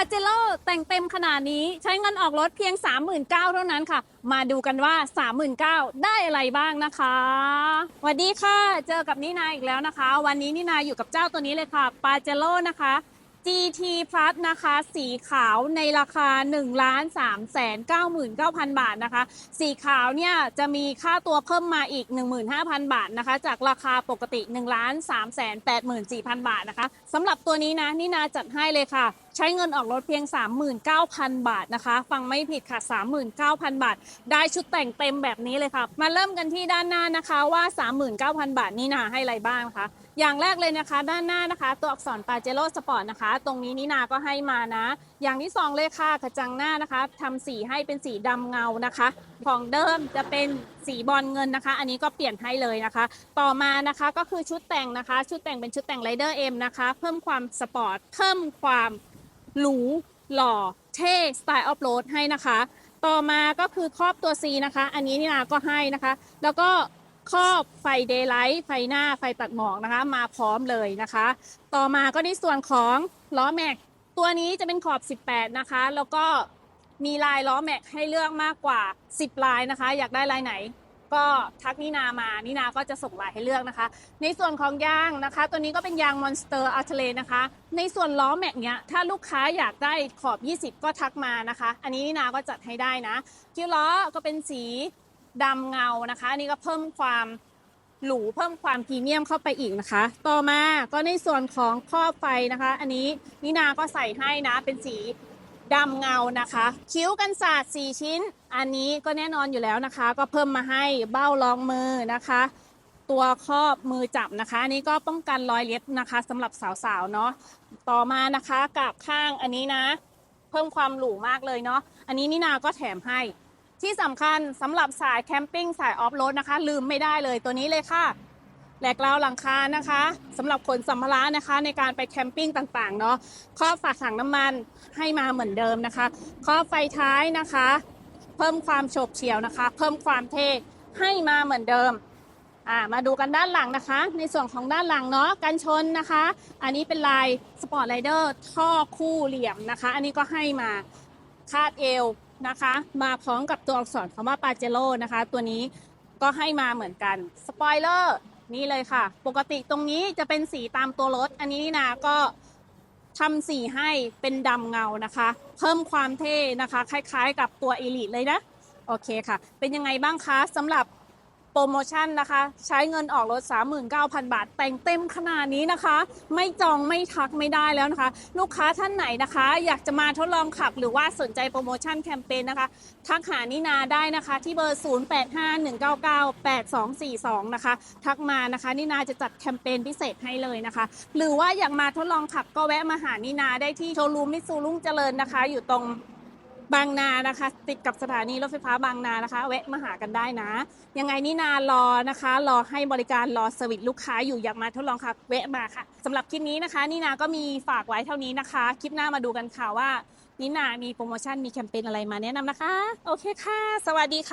าเจโร่แต่งเต็มขนาดนี้ใช้เงินออกรถเพียง 39,000เท่านั้นค่ะ มาดูกันว่า 39,000ได้อะไรบ้างนะคะสวัสดีค่ะ เจอกับนินาอีกแล้วนะคะ วันนี้นินาอยู่กับเจ้าตัวนี้เลยค่ะปาเจโร่นะคะ GT Plus นะคะ สีขาวในราคา 1 3 9 9 0 0 0 บาทนะคะ สีขาวเนี่ยจะมีค่าตัวเพิ่มมาอีก 15,000 บาทนะคะ จากราคาปกติ 1 3 8 4 0 0 0 บาทนะคะสำหรับตัวนี้นะนี่นาจัดให้เลยค่ะใช้เงินออกรถเพียง 39,000 บาทนะคะ ฟังไม่ผิดค่ะ 39,000 บาท ได้ชุดแต่งเต็มแบบนี้เลยค่ะ มาเริ่มกันที่ด้านหน้านะคะว่า 39,000 บาทนี่นาให้อะไรบ้างะคะอย่างแรกเลยนะคะ ด้านหน้านะคะ ตัวอักษรปาเจโร่สปอร์ตนะคะ ตรงนี้นินาก็ให้มานะ อย่างที่สองเลยค่ะกระจังหน้านะคะทำสีให้เป็นสีดำเงานะคะ ของเดิมจะเป็นสีบอลเงินนะคะ อันนี้ก็เปลี่ยนให้เลยนะคะ ต่อมานะคะก็คือชุดแต่งนะคะ ชุดแต่งเป็นชุดแต่งไรเดอร์เอ็มนะคะ เพิ่มความสปอร์ต เพิ่มความ หรูหล่อเท่สไตล์ออฟโรดให้นะคะ ต่อมาก็คือครอบตัว C นะคะ อันนี้นี่นาก็ให้นะคะ แล้วก็ครอบไฟเดย์ไลท์ไฟหน้าไฟตัดหมอกนะคะ มาพร้อมเลยนะคะ ต่อมาก็ในส่วนของล้อแม็กตัวนี้จะเป็นขอบ 18 นะคะ แล้วก็มีลายล้อแม็กให้เลือกมากกว่า 10 ลายนะคะ อยากได้ลายไหน ก็ทักนินามานินาก็จะส่งลายให้เลือกนะคะ ในส่วนของยางนะคะ ตัวนี้ก็เป็นยาง Monster a r t l e นะคะ ในส่วนล้อแม็กเนี้ยถ้าลูกค้าอยากได้ขอบ 20 ก็ทักมานะคะ อันนี้นินาก็จัดให้ได้นะคิ้วล้อก็เป็นสีดำเงานะคะอันนี้ก็เพิ่มความหรูเพิ่มความพรีเมียมเข้าไปอีกนะคะ ต่อมาก็ในส่วนของครอบไฟนะคะ อันนี้นินาก็ใส่ให้นะเป็นสี ดำเงานะคะ คิ้วกันศาสตร์4ชิ้น อันนี้ก็แน่นอนอยู่แล้วนะคะ ก็เพิ่มมาให้เบ้ารองมือนะคะ ตัวครอบมือจับนะคะ อันนี้ก็ป้องกันรอยเล็บนะคะสำหรับสาวๆเนาะต่อมานะคะกับข้างอันนี้นะ เพิ่มความหรูมากเลยเนาะอันนี้นินาก็แถมให้ที่สำคัญสำหรับสายแคมปิ้งสายออฟโรดนะคะ ลืมไม่ได้เลยตัวนี้เลยค่ะ แหลกราวหลังคานะคะสำหรับขนสัมภาระนะคะในการไปแคมปิ้งต่างๆเนาะครอบฝากถังน้ำมันให้มาเหมือนเดิมนะคะครอบไฟท้ายนะคะ เพิ่มความโฉบเฉี่ยวนะคะ เพิ่มความเท่ให้มาเหมือนเดิมอ่ามาดูกันด้านหลังนะคะ ในส่วนของด้านหลังเนาะกันชนนะคะ อันนี้เป็นลายสปอร์ตไรเดอร์ท่อคู่เหลี่ยมนะคะ อันนี้ก็ให้มาคาดเอวนะคะ มาพร้อมกับตัวอักษรคำว่าปาเจโร่นะคะ ตัวนี้ก็ให้มาเหมือนกันสปอยเลอร์ นี่เลยค่ะ ปกติตรงนี้จะเป็นสีตามตัวรถ อันนี้นะก็ทำสีให้เป็นดำเงานะคะ เพิ่มความเท่นะคะ คล้ายๆ กับตัวอีลิทเลยนะ โอเคค่ะ เป็นยังไงบ้างคะสำหรับ โปรโมชั่นนะคะ ใช้เงินออกรถ 39,000 บาท แต่งเต็มขนาดนี้นะคะ ไม่จองไม่ทักไม่ได้แล้วนะคะ ลูกค้าท่านไหนนะคะ อยากจะมาทดลองขับหรือว่าสนใจโปรโมชั่นแคมเปญนะคะ ทักหานินาได้นะคะ ที่เบอร์ 0851998242 นะคะ ทักมานะคะนินาจะจัดแคมเปญพิเศษให้เลยนะคะ หรือว่าอยากมาทดลองขับก็แวะมาหานินาได้ที่โชว์รูมมิตซูรุ่งเจริญนะคะ อยู่ตรง บางนานะคะ ติดกับสถานีรถไฟฟ้าบางนานะคะ แวะมาหากันได้นะ ยังไงนินารอนะคะ รอให้บริการรอสวิตลูกค้าอยู่อยากมาทดลองค่ะแวะมาค่ะสำหรับคลิปนี้นะคะนินาก็มีฝากไว้เท่านี้นะคะ คลิปหน้ามาดูกันค่ะว่านินามีโปรโมชั่นมีแคมเปญอะไรมาแนะนำนะคะ โอเคค่ะ สวัสดีค่ะ